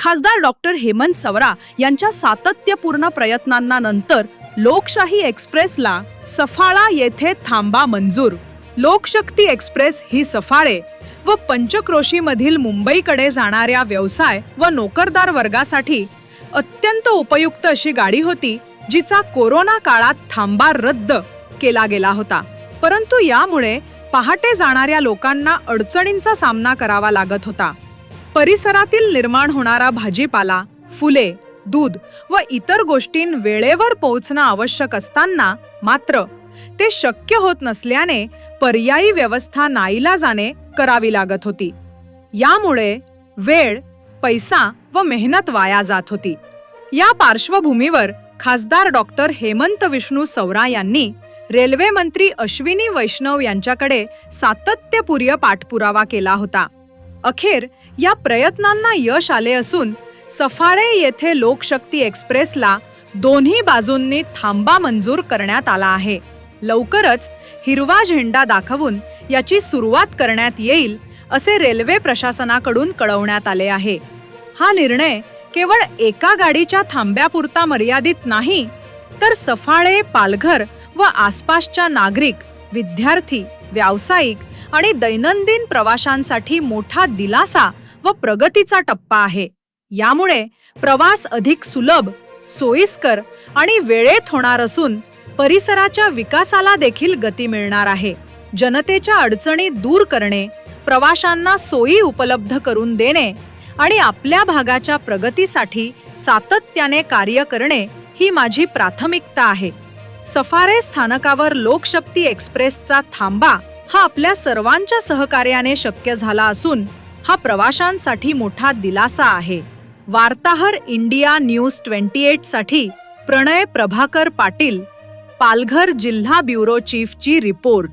खासदार डॉक्टर हेमंत सवरा यांच्या सातत्यपूर्ण प्रयत्नांना नंतर लोकशाही एक्सप्रेसला सफाळा येथे थांबा मंजूर. लोकशक्ती एक्सप्रेस ही सफाळे व पंचक्रोशीमधील मुंबईकडे जाणाऱ्या व्यवसाय व नोकरदार वर्गासाठी अत्यंत उपयुक्त अशी गाडी होती जिचा कोरोना काळात थांबा रद्द केला गेला होता. परंतु यामुळे पहाटे जाणाऱ्या लोकांना अडचणींचा सामना करावा लागत होता. परिसरातील निर्माण होणारा भाजीपाला फुले दूध व इतर गोष्टीं वेळेवर पोहोचणं आवश्यक असताना मात्र ते शक्य होत नसल्याने पर्यायी व्यवस्था नाईलाजाने करावी लागत होती. यामुळे वेळ पैसा व मेहनत वाया जात होती. या पार्श्वभूमीवर खासदार डॉक्टर हेमंत विष्णू सौरा यांनी रेल्वे मंत्री अश्विनी वैष्णव यांच्याकडे सातत्यपूर्य पाठपुरावा केला होता. अखेर या प्रयत्नांना यश आले असून सफाळे येथे लोकशक्ती एक्सप्रेसला दोन्ही बाजूंनी थांबा मंजूर करण्यात आला आहे. लवकरच हिरवा झेंडा दाखवून याची सुरुवात करण्यात येईल असे रेल्वे प्रशासनाकडून कळवण्यात आले आहे. हा निर्णय केवळ एका गाडीच्या थांब्यापुरता मर्यादित नाही तर सफाळे पालघर व आसपासच्या नागरिक विद्यार्थी व्यावसायिक आणि दैनंदिन प्रवाशांसाठी मोठा दिलासा व प्रगतीचा टप्पा आहे. यामुळे प्रवास अधिक सुलभ सोयीस्कर आणि वेळेत होणार असून परिसराच्या विकासाला देखील गती मिळणार आहे. जनतेच्या अडचणी दूर करणे प्रवाशांना सोयी उपलब्ध करून देणे आणि आपल्या भागाच्या प्रगतीसाठी सातत्याने कार्य करणे ही माझी प्राथमिकता आहे. सफारे स्थानकावर लोकशक्ती एक्सप्रेसचा थांबा हा आपल्या सर्वांच्या सहकार्याने शक्य झाला असून हा प्रवाशांसाठी मोठा दिलासा आहे. वार्ताहर इंडिया न्यूज ट्वेंटी एटसाठी प्रणय प्रभाकर पाटील पालघर जिल्हा ब्युरो चीफची रिपोर्ट.